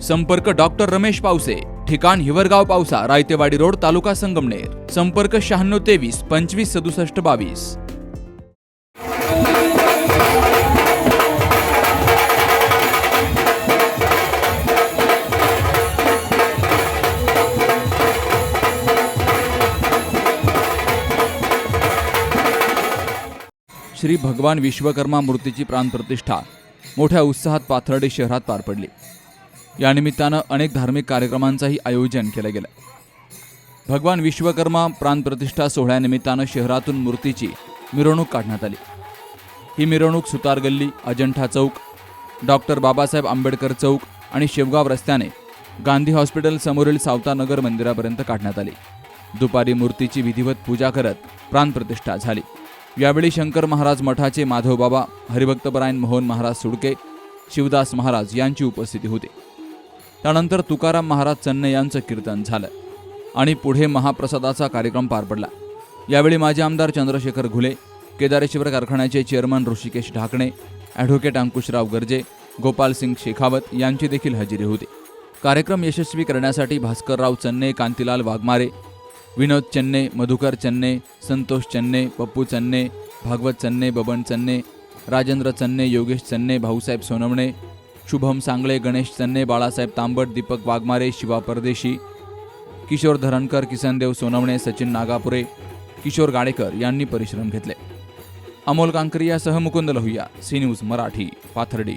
संपर्क डॉक्टर रमेश पावसे ठिकाण हिवरगाव पावसा रायतेवाडी रोड तालुका संगमनेर. संपर्क शहाण्णव तेवीस पंचवीस सदुसष्ट बावीस. श्री भगवान विश्वकर्मा मूर्तीची प्राणप्रतिष्ठा. मोठ्या उत्साहात पाथर्डी शहरात पार पडली. या निमित्तानं अनेक धार्मिक कार्यक्रमांचंही आयोजन केलं गेलं. भगवान विश्वकर्मा प्राणप्रतिष्ठा सोहळ्यानिमित्तानं शहरातून मूर्तीची मिरवणूक काढण्यात आली. ही मिरवणूक सुतार गल्ली अजंठा चौक डॉक्टर बाबासाहेब आंबेडकर चौक आणि शेवगाव रस्त्याने गांधी हॉस्पिटल समोरील सावतानगर मंदिरापर्यंत काढण्यात आली. दुपारी मूर्तीची विधिवत पूजा करत प्राणप्रतिष्ठा झाली. यावेळी शंकर महाराज मठाचे माधवबाबा हरिभक्तपरायण मोहन महाराज सुडके शिवदास महाराज यांची उपस्थिती होती. त्यानंतर तुकाराम महाराज चन्ने यांचं कीर्तन झालं आणि पुढे महाप्रसादाचा कार्यक्रम पार पडला. यावेळी माजी आमदार चंद्रशेखर घुले केदारेश्वर कारखान्याचे चेअरमन ऋषिकेश ढाकणे ॲडव्होकेट अंकुशराव गर्जे गोपालसिंग शेखावत यांची देखील हजेरी होती. कार्यक्रम यशस्वी करण्यासाठी भास्करराव चन्ने कांतीलाल वाघमारे विनोद चन्ने मधुकर चन्ने संतोष चन्ने पप्पू चन्ने भागवत चन्ने बबन चन्ने राजेंद्र चन्ने योगेश चन्ने भाऊसाहेब सोनवणे शुभम सांगळे गणेश चन्ने बाळासाहेब तांबट दीपक वाघमारे शिवा परदेशी किशोर धरणकर किसनदेव सोनवणे सचिन नागापुरे किशोर गाडेकर यांनी परिश्रम घेतले. अमोल कांकरियासह मुकुंद लोहिया सी न्यूज मराठी पाथर्डी.